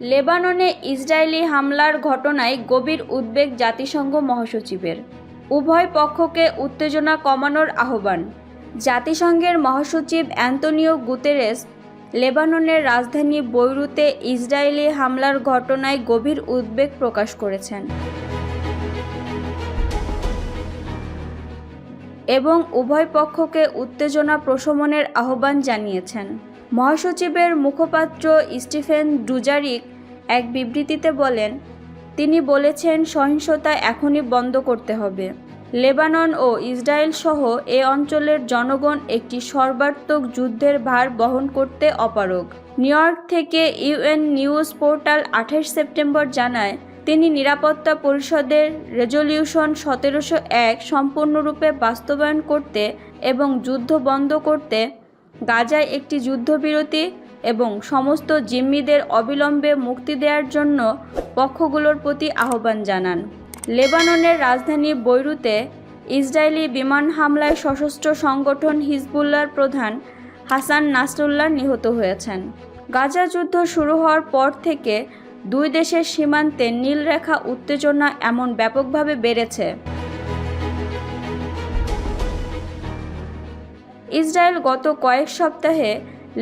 লেবাননে ইসরায়েলি হামলার ঘটনায় গভীর উদ্বেগ জাতিসংঘ মহাসচিবের। উভয় পক্ষকে উত্তেজনা কমানোর আহ্বান। জাতিসংঘের মহাসচিব অ্যান্তনিও গুতেরেস লেবাননের রাজধানী বৈরুতে ইসরায়েলি হামলার ঘটনায় গভীর উদ্বেগ প্রকাশ করেছেন। এবং উভয় পক্ষকে উত্তেজনা প্রশমনের আহ্বান জানিয়েছেন। মহাসচিবের মুখপাত্র স্টিফেন ডুজারিক এক বিবৃতিতে বলেন, তিনি বলেছেন সহিংসতা এখনই বন্ধ করতে হবে। লেবানন ও ইসরায়েল সহ এ অঞ্চলের জনগণ একটি সর্বাত্মক যুদ্ধের ভার বহন করতে অপারগ। নিউ ইয়র্ক থেকে ইউএন নিউজ পোর্টাল আঠাশ সেপ্টেম্বর জানায়, তিনি নিরাপত্তা পরিষদের রেজলিউশন সতেরোশো এক সম্পূর্ণরূপে বাস্তবায়ন করতে এবং যুদ্ধ বন্ধ করতে গাজায় একটি যুদ্ধবিরতি এবং সমস্ত জিম্মিদের অবিলম্বে মুক্তি দেওয়ার জন্য পক্ষগুলোর প্রতি আহ্বান জানান। লেবাননের রাজধানী বৈরুতে ইসরায়েলি বিমান হামলায় সশস্ত্র সংগঠন হিজবুল্লাহর প্রধান হাসান নাসরুল্লাহ নিহত হয়েছেন। গাজা যুদ্ধ শুরু হওয়ার পর থেকে দুই দেশের সীমান্তে নীলরেখা উত্তেজনা এমন ব্যাপকভাবে বেড়েছে। ইসরায়েল গত কয়েক সপ্তাহে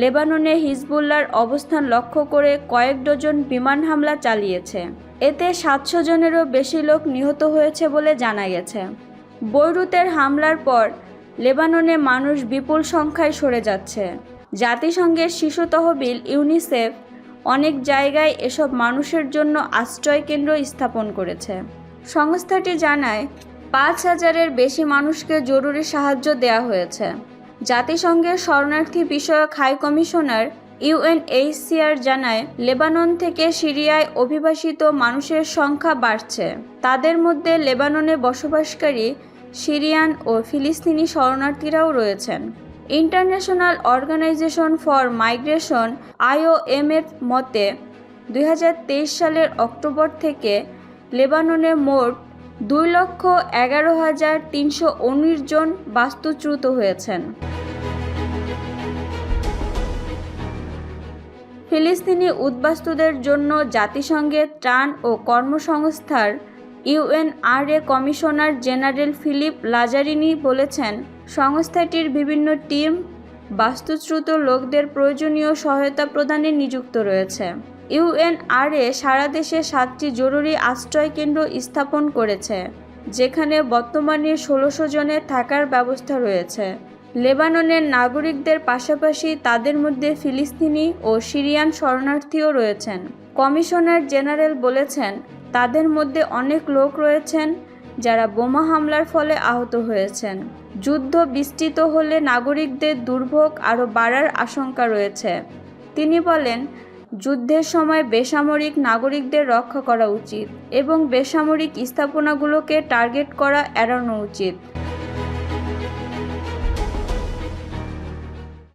লেবাননে হিজবুল্লার অবস্থান লক্ষ্য করে কয়েক ডজন বিমান হামলা চালিয়েছে। এতে সাতশো জনেরও বেশি লোক নিহত হয়েছে বলে জানা গেছে। বৈরুতের হামলার পর লেবাননে মানুষ বিপুল সংখ্যায় সরে যাচ্ছে। জাতিসংঘের শিশু তহবিল ইউনিসেফ অনেক জায়গায় এসব মানুষের জন্য আশ্রয় কেন্দ্র স্থাপন করেছে। সংস্থাটি জানায়, পাঁচ হাজারের বেশি মানুষকে জরুরি সাহায্য দেওয়া হয়েছে। জাতিসংঘের শরণার্থী বিষয়ক হাই কমিশনার ইউএনএইচসিআর জানায়, লেবানন থেকে সিরিয়ায় অভিবাসিত মানুষের সংখ্যা বাড়ছে। তাদের মধ্যে লেবাননে বসবাসকারী সিরিয়ান ও ফিলিস্তিনি শরণার্থীরাও রয়েছেন। International Organization for Migration IOM এর মতে, দুই হাজার তেইশ সালের অক্টোবর থেকে লেবাননে মোট দুই লক্ষ এগারো হাজার তিনশো উনিশ জন বাস্তুচ্যুত হয়েছেন। ফিলিস্তিনি উদ্বাস্তুদের জন্য জাতিসংঘের ত্রাণ ও কর্মসংস্থার ইউএনআরএ কমিশনার জেনারেল ফিলিপ লাজারিনি বলেছেন, সংস্থাটির বিভিন্ন টিম বাস্তুচ্যুত লোকদের প্রয়োজনীয় সহায়তা প্রদানে নিযুক্ত রয়েছে। ইউএনআরএ সারা দেশে সাতটি জরুরি আশ্রয় কেন্দ্র স্থাপন করেছে, যেখানে বর্তমানে ষোলোশো জনের থাকার ব্যবস্থা রয়েছে। লেবাননের নাগরিকদের পাশাপাশি তাদের মধ্যে ফিলিস্তিনি ও সিরিয়ান শরণার্থীও রয়েছেন। কমিশনার জেনারেল বলেছেন, তাদের মধ্যে অনেক লোক রয়েছেন যারা বোমা হামলার ফলে আহত হয়েছেন। যুদ্ধ বিস্তৃত হলে নাগরিকদের দুর্ভোগ আরও বাড়ার আশঙ্কা রয়েছে। তিনি বলেন যুদ্ধের সময় বেসামরিক নাগরিকদের রক্ষা করা উচিত এবং বেসামরিক স্থাপনাগুলোকে টার্গেট করা এড়ানো উচিত।